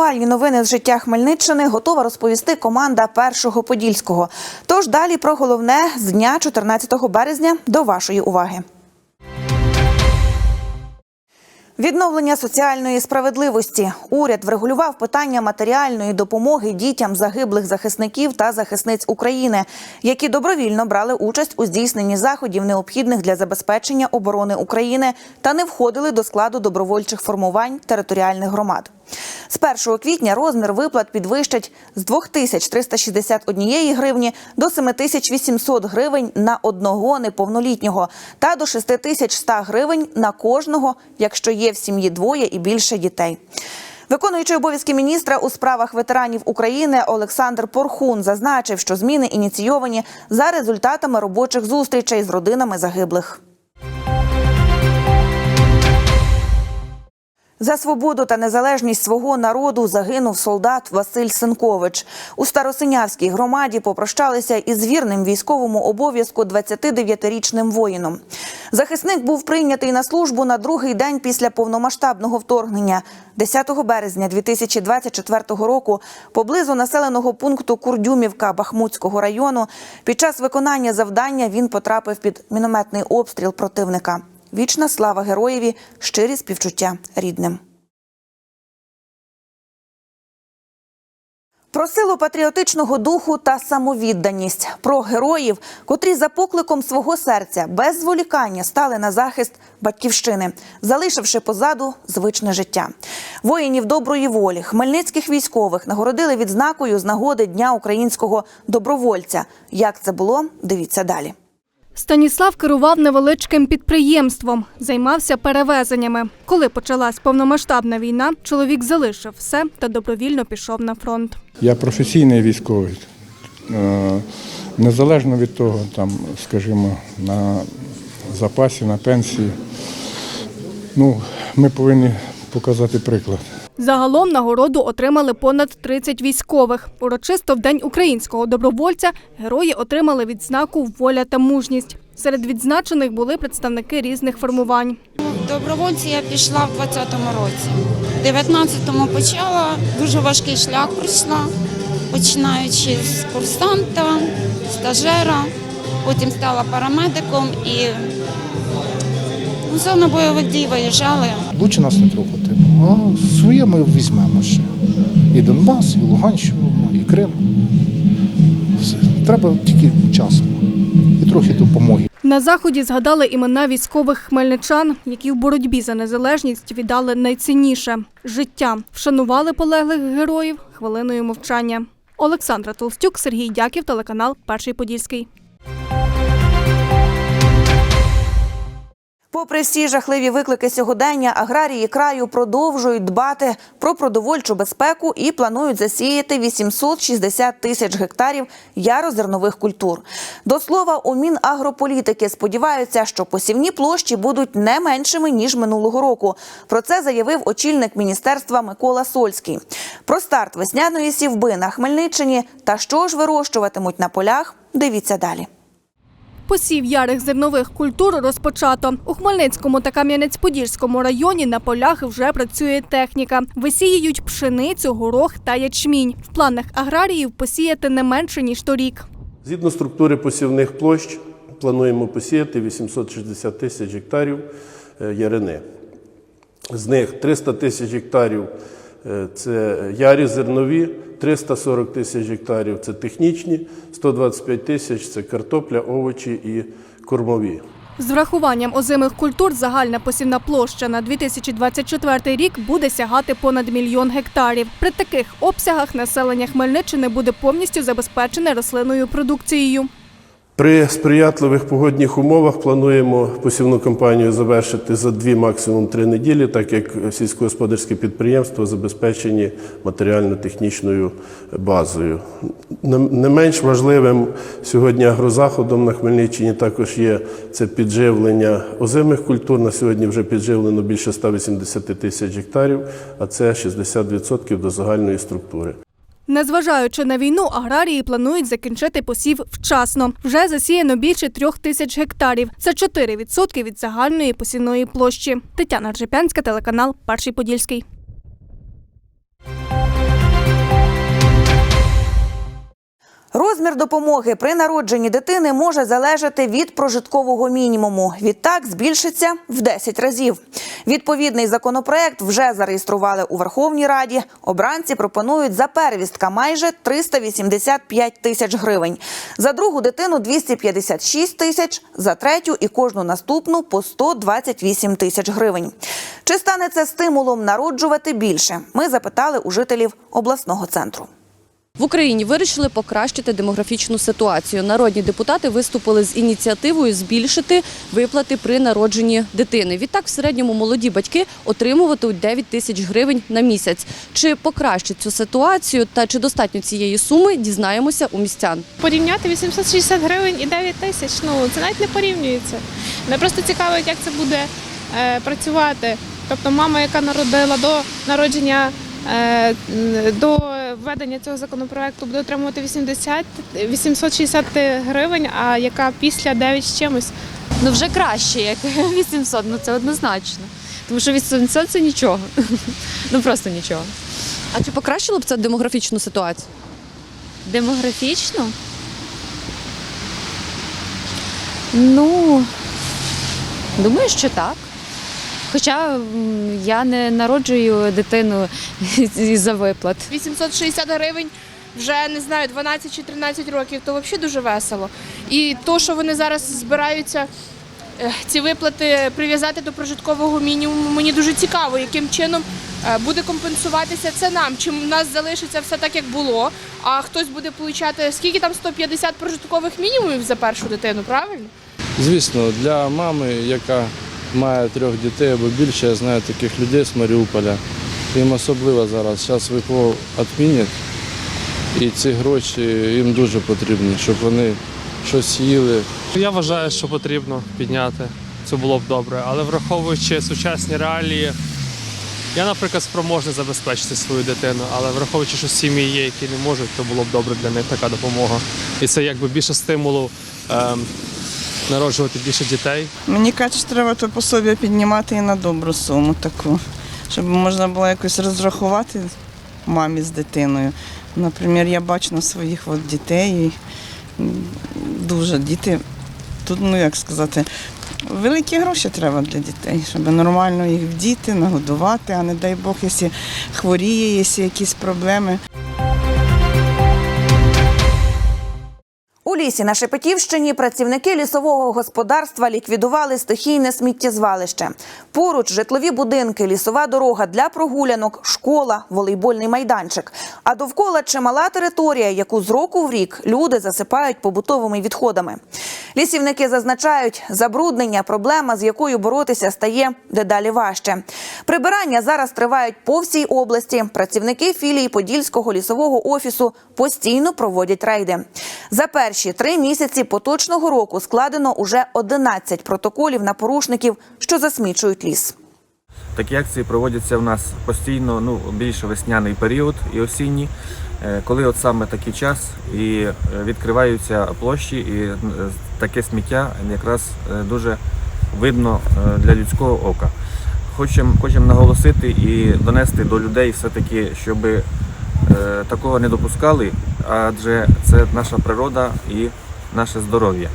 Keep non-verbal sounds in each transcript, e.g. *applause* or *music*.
Актуальні новини з життя Хмельниччини готова розповісти команда першого подільського. Тож далі про головне з дня 14 березня до вашої уваги. Відновлення соціальної справедливості. Уряд врегулював питання матеріальної допомоги дітям загиблих захисників та захисниць України, які добровільно брали участь у здійсненні заходів, необхідних для забезпечення оборони України, та не входили до складу добровольчих формувань територіальних громад. З 1 квітня розмір виплат підвищать з 2361 гривні до 7800 гривень на одного неповнолітнього та до 6100 гривень на кожного, якщо є в сім'ї двоє і більше дітей. Виконуючий обов'язки міністра у справах ветеранів України Олександр Порхун зазначив, що зміни ініційовані за результатами робочих зустрічей з родинами загиблих. За свободу та незалежність свого народу загинув солдат Василь Сенкович. У Старосинявській громаді попрощалися із вірним військовому обов'язку 29-річним воїном. Захисник був прийнятий на службу на другий день після повномасштабного вторгнення. 10 березня 2024 року поблизу населеного пункту Курдюмівка Бахмутського району під час виконання завдання він потрапив під мінометний обстріл противника. Вічна слава героєві, щирі співчуття рідним. Про силу патріотичного духу та самовідданість, про героїв, котрі за покликом свого серця без зволікання стали на захист батьківщини, залишивши позаду звичне життя. Воїнів доброї волі, хмельницьких військових нагородили відзнакою з нагоди Дня українського добровольця. Як це було? Дивіться далі. Станіслав керував невеличким підприємством, займався перевезеннями. Коли почалась повномасштабна війна, чоловік залишив все та добровільно пішов на фронт. Я професійний військовий. Е, Незалежно від того, там, скажімо, на запасі, на пенсії. Ну, ми повинні показати приклад. Загалом нагороду отримали понад 30 військових. Урочисто в День українського добровольця герої отримали відзнаку Воля та мужність. Серед відзначених були представники різних формувань. Добровольці я пішла в 20-му році. В 19-му почала, дуже важкий шлях пройшла, починаючи з курсанта, стажера, потім стала парамедиком і в зону бойових дій виїжджали. Лучше нас не трогати. А своє ми візьмемо ще. І Донбас, і Луганщину, і Крим. Все. Треба тільки часу і трохи допомоги. На заході згадали імена військових хмельничан, які в боротьбі за незалежність віддали найцінніше життя. Вшанували полеглих героїв хвилиною мовчання. Олександра Толстюк, Сергій Дяків, телеканал Перший Подільський. Попри всі жахливі виклики сьогодення, аграрії краю продовжують дбати про продовольчу безпеку і планують засіяти 860 тисяч гектарів ярозернових культур. До слова, у Мінагрополітики сподіваються, що посівні площі будуть не меншими ніж минулого року. Про це заявив очільник міністерства Микола Сольський. Про старт весняної сівби на Хмельниччині та що ж вирощуватимуть на полях. Дивіться далі. Посів ярих зернових культур розпочато. У Хмельницькому та Кам'янець-Подільському районі на полях вже працює техніка. Висіюють пшеницю, горох та ячмінь. В планах аграріїв посіяти не менше ніж торік. Згідно структури посівних площ, плануємо посіяти 860 тисяч гектарів е, ярини. З них 300 тисяч гектарів це ярі зернові, 340 тисяч гектарів це технічні, 125 тисяч це картопля, овочі і кормові. З врахуванням озимих культур загальна посівна площа на 2024 рік буде сягати понад мільйон гектарів. При таких обсягах населення Хмельниччини буде повністю забезпечене рослинною продукцією. При сприятливих погодних умовах плануємо посівну кампанію завершити за дві, максимум три неділі, так як сільськогосподарське підприємство забезпечені матеріально-технічною базою. Не менш важливим сьогодні агрозаходом на Хмельниччині також є це підживлення озимих культур. На сьогодні вже підживлено більше 180 тисяч гектарів, а це 60% до загальної структури. Незважаючи на війну, аграрії планують закінчити посів вчасно. Вже засіяно більше трьох тисяч гектарів. Це 4% від загальної посівної площі. Тетяна Ржепянська, телеканал Перший Подільський. Розмір допомоги при народженні дитини може залежати від прожиткового мінімуму. Відтак збільшиться в 10 разів. Відповідний законопроект вже зареєстрували у Верховній Раді. Обранці пропонують за первістка майже 385 тисяч гривень. За другу дитину 256 тисяч, за третю і кожну наступну по 128 тисяч гривень. Чи стане це стимулом народжувати більше? Ми запитали у жителів обласного центру. В Україні вирішили покращити демографічну ситуацію. Народні депутати виступили з ініціативою збільшити виплати при народженні дитини. Відтак, в середньому молоді батьки отримуватимуть 9 тисяч гривень на місяць. Чи покращить цю ситуацію та чи достатньо цієї суми, дізнаємося у містян. порівняти 860 гривень і 9 тисяч. Ну це навіть не порівнюється. Мене просто цікавить, як це буде е, працювати. Тобто, мама, яка народила до народження. е, До введення цього законопроекту буде отримувати 80, 860 гривень, а яка після 9 з чимось. Ну вже краще, як *laughs* 800, ну це однозначно. Тому що 800 це нічого. *laughs* Ну просто нічого. А чи покращило б це демографічну ситуацію? Демографічно? Ну, думаю, що так. Хоча я не народжую дитину *laughs* із-за виплат. 860 гривень вже не знаю, 12 чи 13 років, то взагалі дуже весело. І то, що вони зараз збираються е, ці виплати прив'язати до прожиткового мінімуму, мені дуже цікаво, яким чином е, буде компенсуватися це нам. Чи в нас залишиться все так, як було, а хтось буде получати скільки там 150 прожиткових мінімумів за першу дитину, правильно? Звісно, для мами, яка має трьох дітей або більше, я знаю таких людей з Маріуполя. Їм особливо зараз. Зараз ВПО відмінять, і ці гроші їм дуже потрібні, щоб вони щось їли. Я вважаю, що потрібно підняти. Це було б добре. Але враховуючи сучасні реалії, я, наприклад, спроможний забезпечити свою дитину, але враховуючи, що сім'ї є, які не можуть, то було б добре для них така допомога. І це якби більше стимулу ем, народжувати більше дітей. Мені кажуть, що треба то пособі піднімати і на добру суму таку, щоб можна було якось розрахувати мамі з дитиною. Наприклад, я бачу на своїх от дітей, і дуже діти, тут, ну як сказати, великі гроші треба для дітей, щоб нормально їх вдіти, нагодувати, а не дай Бог, якщо хворіє, якщо якісь проблеми. Лісі на Шепетівщині працівники лісового господарства ліквідували стихійне сміттєзвалище. Поруч житлові будинки, лісова дорога для прогулянок, школа, волейбольний майданчик. А довкола чимала територія, яку з року в рік люди засипають побутовими відходами. Лісівники зазначають, забруднення проблема, з якою боротися стає дедалі важче. Прибирання зараз тривають по всій області. Працівники філії Подільського лісового офісу постійно проводять рейди. За перші три місяці поточного року складено уже 11 протоколів на порушників, що засмічують ліс. Такі акції проводяться в нас постійно, ну більше весняний період і осінній, коли от саме такий час і е, відкриваються площі, і е, таке сміття якраз е, дуже видно е, для людського ока. Хочемо хочем наголосити і донести до людей все-таки, щоб такого не допускали, адже це наша природа і наше здоров'я.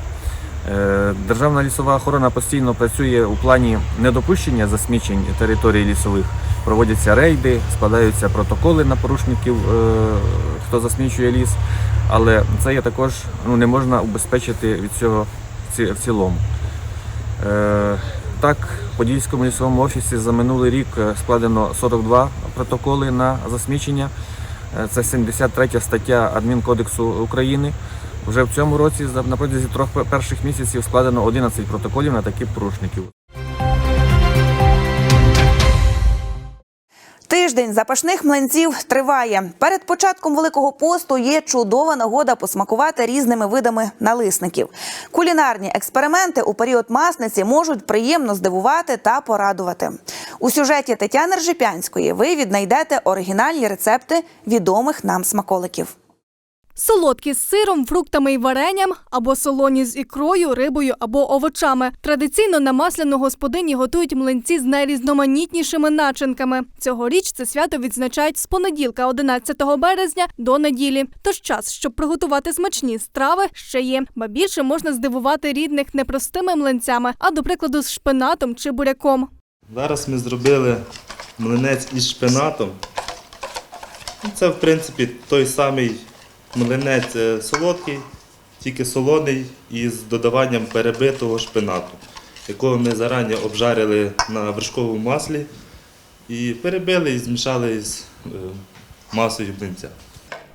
Е, Державна лісова охорона постійно працює у плані недопущення засмічень територій лісових. Проводяться рейди, складаються протоколи на порушників, е, хто засмічує ліс. Але це є також ну, не можна убезпечити від цього в цілому. Е, Так, в Подільському лісовому офісі за минулий рік складено 42 протоколи на засмічення. Це 73 стаття Адмінкодексу України. Вже в цьому році на протязі трьох перших місяців складено 11 протоколів на таких порушників. Тиждень запашних млинців триває. Перед початком Великого посту є чудова нагода посмакувати різними видами налисників. Кулінарні експерименти у період масниці можуть приємно здивувати та порадувати. У сюжеті Тетяни Ржепянської ви віднайдете оригінальні рецепти відомих нам смаколиків. Солодкі з сиром, фруктами і варенням, або солоні з ікрою, рибою або овочами. Традиційно на масляну господині готують млинці з найрізноманітнішими начинками. Цьогоріч це свято відзначають з понеділка, 11 березня, до неділі. Тож час, щоб приготувати смачні страви, ще є. Ба більше можна здивувати рідних не простими млинцями, а до прикладу з шпинатом чи буряком. Зараз ми зробили млинець із шпинатом. Це, в принципі, той самий млинець е, солодкий, тільки солоний із додаванням перебитого шпинату, якого ми зарані обжарили на вершковому маслі і перебили і змішали з е, масою млинця.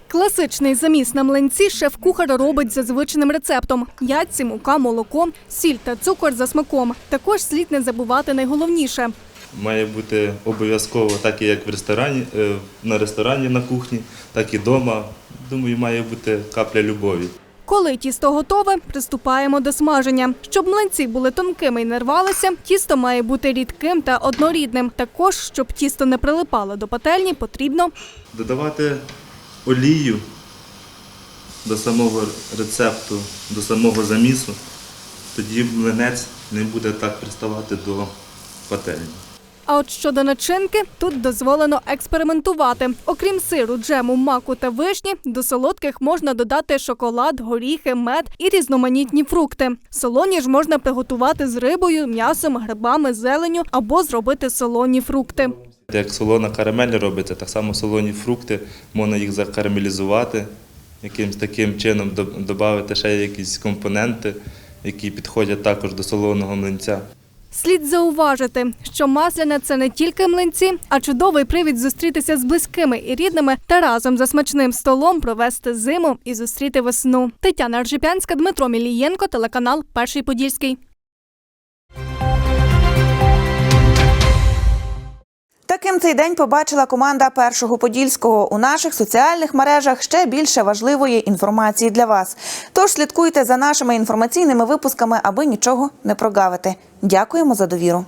Класичний заміс на млинці шеф-кухар робить за звичним рецептом: яйці, мука, молоко, сіль та цукор за смаком. Також слід не забувати найголовніше. Має бути обов'язково, так як в ресторані, е, на ресторані на кухні, так і вдома. Думаю, має бути капля любові. Коли тісто готове, приступаємо до смаження. Щоб млинці були тонкими і не рвалися, тісто має бути рідким та однорідним. Також, щоб тісто не прилипало до пательні, потрібно Додавати олію до самого рецепту, до самого замісу, тоді млинець не буде так приставати до пательні. А от щодо начинки, тут дозволено експериментувати. Окрім сиру, джему, маку та вишні, до солодких можна додати шоколад, горіхи, мед і різноманітні фрукти. Солоні ж можна приготувати з рибою, м'ясом, грибами, зеленю або зробити солоні фрукти. Як солона карамель робиться, так само солоні фрукти, можна їх закарамелізувати, якимось таким чином додати ще якісь компоненти, які підходять також до солоного млинця. Слід зауважити, що масляне це не тільки млинці, а чудовий привід зустрітися з близькими і рідними та разом за смачним столом провести зиму і зустріти весну. Тетяна Ржепянська, Дмитро Мілієнко, телеканал Перший Подільський. Таким цей день побачила команда першого подільського у наших соціальних мережах ще більше важливої інформації для вас. Тож слідкуйте за нашими інформаційними випусками, аби нічого не прогавити. Дякуємо за довіру.